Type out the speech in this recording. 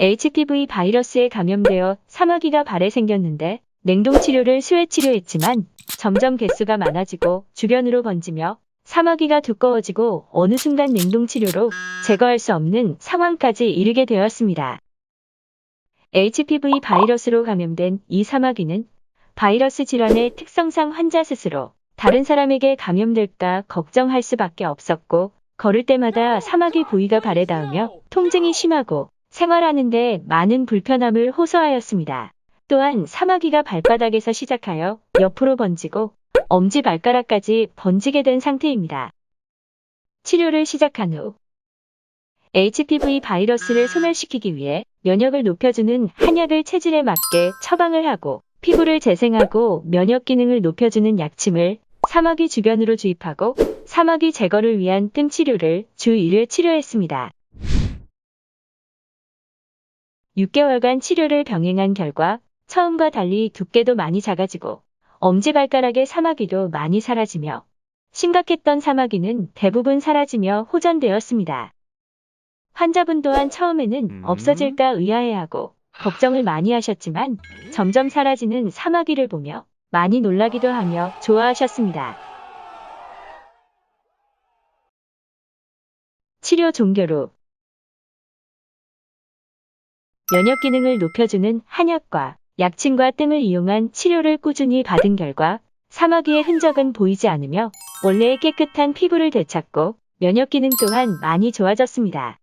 HPV 바이러스에 감염되어 사마귀가 발에 생겼는데 냉동 치료를 수액 치료했지만 점점 개수가 많아지고 주변으로 번지며 사마귀가 두꺼워지고 어느 순간 냉동 치료로 제거할 수 없는 상황까지 이르게 되었습니다. HPV 바이러스로 감염된 이 사마귀는 바이러스 질환의 특성상 환자 스스로 다른 사람에게 감염될까 걱정할 수밖에 없었고 걸을 때마다 사마귀 부위가 발에 닿으며 통증이 심하고 생활하는데 많은 불편함을 호소하였습니다. 또한 사마귀가 발바닥에서 시작하여 옆으로 번지고 엄지 발가락까지 번지게 된 상태입니다. 치료를 시작한 후 HPV 바이러스를 소멸시키기 위해 면역을 높여주는 한약을 체질에 맞게 처방을 하고 피부를 재생하고 면역 기능을 높여주는 약침을 사마귀 주변으로 주입하고 사마귀 제거를 위한 뜸 치료를 주 1회 치료했습니다. 6개월간 치료를 병행한 결과 처음과 달리 두께도 많이 작아지고 엄지발가락의 사마귀도 많이 사라지며 심각했던 사마귀는 대부분 사라지며 호전되었습니다. 환자분 또한 처음에는 음. 없어질까 의아해하고 걱정을 많이 하셨지만 점점 사라지는 사마귀를 보며 많이 놀라기도 하며 좋아하셨습니다. 치료 종교로 면역 기능을 높여주는 한약과 약침과 뜸을 이용한 치료를 꾸준히 받은 결과 사마귀의 흔적은 보이지 않으며 원래의 깨끗한 피부를 되찾고 면역 기능 또한 많이 좋아졌습니다.